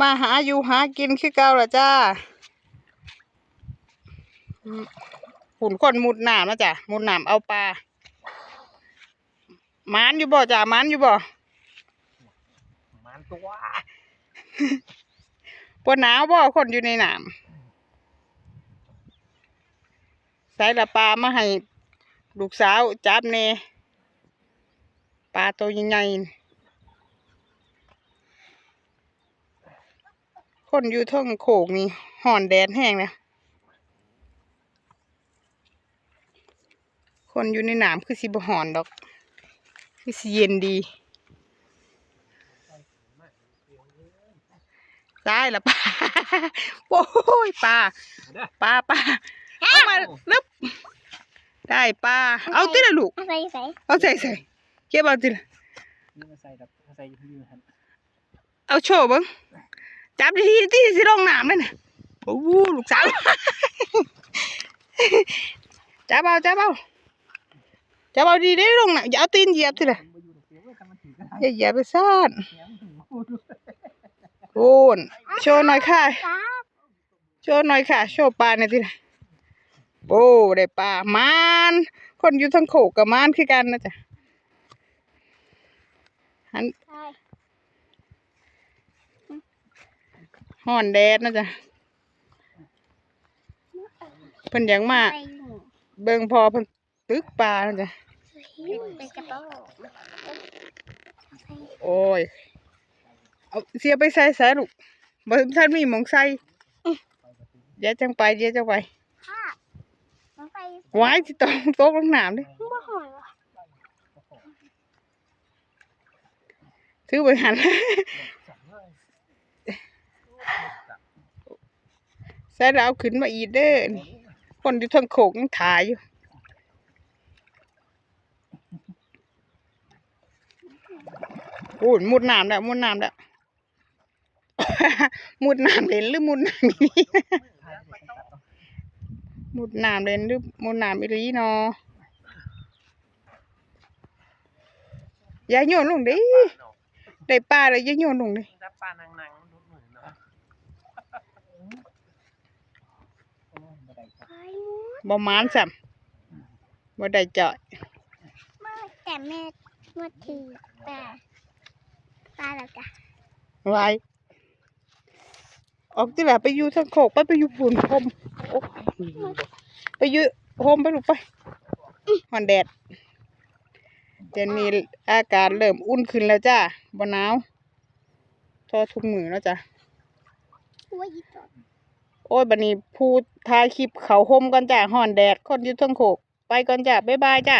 มาหาอยู่หากินคือเก่าละจ้าอืมหุ่นคนมุดน้ำนะจ้ะมุดน้ำเอาปลาหมานอยู่บ่จ้ะหมานอยู่บ่มันตัวปวดหนาวบ่คนอยู่ในน้ำใส่ละปลามาให้ลูกสาวจับเน่ปลาตัวใหญ่ คนอยู่เท่งโขกนี่ห่อนแดดแห้งนะคนอยู่ในน้ำคือสิบห่อนดอก คือสิเย็นดีได้ละปลาโอ้ยปลาเด้อปลาปลาเอามาลึบได้ปลาเอาติละลูกใส่ใส่เอาใส่ใส่เก็บเอาติละนี่มาใส่กับใส่อยืนหันเอาโชว์เบิ้ง จับทีที่สิลงน้ำเลยนะโอ้โหลูกสาวจับเอาจับเอาจับเอาดีได้ลงน่ะอย่าเอาตีนเหยียบทีละมันอยู่ตรงเดียวทำมันถือกันอย่าเหยียบไปซ่านแหมถึงพูดโอ้นโชว์หน่อยค่ะป้าโชว์หน่อยค่ะ โชว์ปลาหน่อยทีละโอ้ได้ปลามานคนอยู่ทั้งโขกกับมานคือกันนะจ๊ะหัน ใส่ ห่อนแดดนะจ๊ะเพิ่นอยากมาใส่หนูเบิ่งพอเพิ่นตึกปลานะจ๊ะเป็นกระเป๋าโอ้ยเอาเสียไปใส่ใส่ลูกบ่ท่านมีหมองใส่เดี๋ยวจังไปเดี๋ยวจังไปผ้ามันไปไว้ที่ตรงโต๊ะลงน้ำดิบ่หอยวะถือไปหัน ใส่แล้วเอาขึ้นมาอีกเด้อนี่คนอยู่ทางโขงถ่ายอยู่โอ้ยมุดน้ำแล้วมุดน้ำแล้วมุดน้ำเล่นหรือมุดน้ำอีหลีมุดน้ำเล่นหรือมุดน้ำอีหลีเนาะอย่าโยนลงดิได้ปลาเลยอย่าโยนลงดิปลานางนางมันรุดมือเนาะ ไปหมู บ่มานซ้ำบ่ได้เจาะมาแต่แม่มาถือปลาปลาแล้วจ้ะไว้ออกที่ละไปอยู่ทางโคกไปไปอยู่ปุ่นพมโอ้ไปอยู่โฮมไปลูกไปหอนแดดเดี๋ยวนี้อากาศเริ่มอุ่นขึ้นแล้วจ้าบ่หนาวทอทุกมือแล้วจ้ะหัวอีตอด โอ้ยบันนี้พูดทายคลิปเขาโฮมก่อนจ้ะห่อนแดดคนยุทธงโขกไปก่อนจ้ะบ๊ายบายจ้ะ